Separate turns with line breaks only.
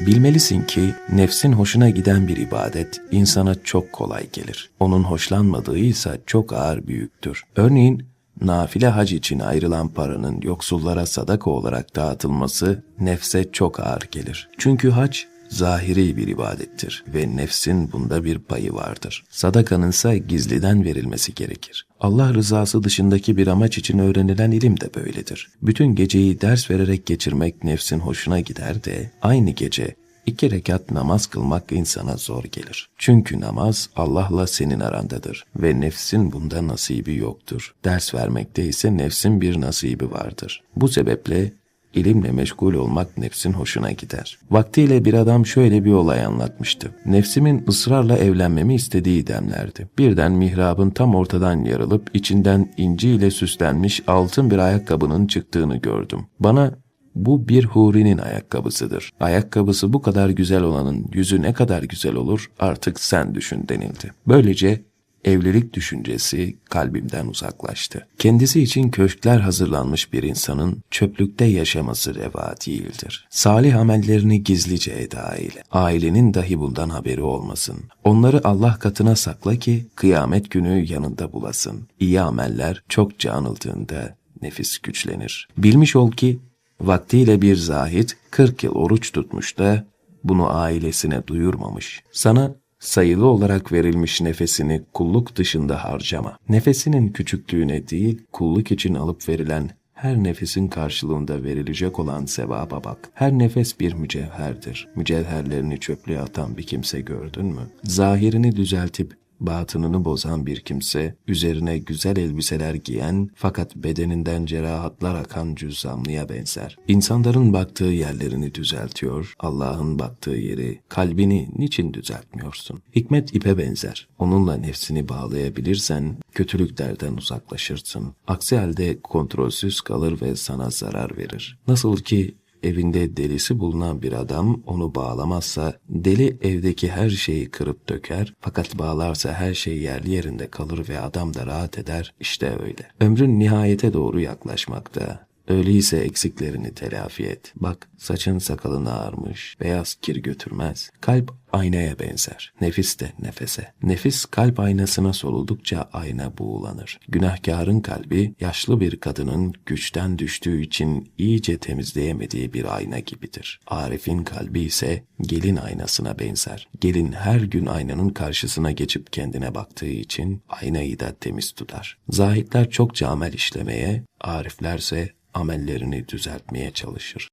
Bilmelisin ki nefsin hoşuna giden bir ibadet insana çok kolay gelir. Onun hoşlanmadığı ise çok ağır büyüktür. Örneğin nafile hac için ayrılan paranın yoksullara sadaka olarak dağıtılması nefse çok ağır gelir. Çünkü hac zahiri bir ibadettir ve nefsin bunda bir payı vardır. Sadakanın ise gizliden verilmesi gerekir. Allah rızası dışındaki bir amaç için öğrenilen ilim de böyledir. Bütün geceyi ders vererek geçirmek nefsin hoşuna gider de aynı gece iki rekat namaz kılmak insana zor gelir. Çünkü namaz Allah'la senin arandadır ve nefsin bunda nasibi yoktur. Ders vermekte ise nefsin bir nasibi vardır. Bu sebeple İlimle meşgul olmak nefsin hoşuna gider. Vaktiyle bir adam şöyle bir olay anlatmıştı. Nefsimin ısrarla evlenmemi istediği demlerdi. Birden mihrabın tam ortadan yarılıp içinden inci ile süslenmiş altın bir ayakkabının çıktığını gördüm. Bana bu bir hurinin ayakkabısıdır. Ayakkabısı bu kadar güzel olanın yüzü ne kadar güzel olur artık sen düşün denildi. Böylece evlilik düşüncesi kalbimden uzaklaştı. Kendisi için köşkler hazırlanmış bir insanın çöplükte yaşaması reva değildir. Salih amellerini gizlice eda eyle. Ailenin dahi bundan haberi olmasın. Onları Allah katına sakla ki kıyamet günü yanında bulasın. İyi ameller çokça anıldığında nefis güçlenir. Bilmiş ol ki vaktiyle bir zahit 40 yıl oruç tutmuş da bunu ailesine duyurmamış. Sana sayılı olarak verilmiş nefesini kulluk dışında harcama. Nefesinin küçüklüğüne değil, kulluk için alıp verilen her nefesin karşılığında verilecek olan sevaba bak. Her nefes bir mücevherdir. Mücevherlerini çöplüğe atan bir kimse gördün mü? Zahirini düzeltip batınını bozan bir kimse, üzerine güzel elbiseler giyen fakat bedeninden cerahatlar akan cüzzamlıya benzer. İnsanların baktığı yerlerini düzeltiyor, Allah'ın baktığı yeri, kalbini niçin düzeltmiyorsun? Hikmet ipe benzer. Onunla nefsini bağlayabilirsen kötülüklerden uzaklaşırsın. Aksi halde kontrolsüz kalır ve sana zarar verir. Nasıl ki evinde delisi bulunan bir adam onu bağlamazsa deli evdeki her şeyi kırıp döker fakat bağlarsa her şey yerli yerinde kalır ve adam da rahat eder işte öyle. Ömrün nihayete doğru yaklaşmakta. Öyleyse eksiklerini telafi et. Bak saçın sakalın ağarmış, beyaz kir götürmez. Kalp aynaya benzer. Nefis de nefese. Nefis kalp aynasına soluldukça ayna buğulanır. Günahkarın kalbi yaşlı bir kadının güçten düştüğü için iyice temizleyemediği bir ayna gibidir. Arif'in kalbi ise gelin aynasına benzer. Gelin her gün aynanın karşısına geçip kendine baktığı için aynayı da temiz tutar. Zahitler çokça amel işlemeye, ariflerse amellerini düzeltmeye çalışır.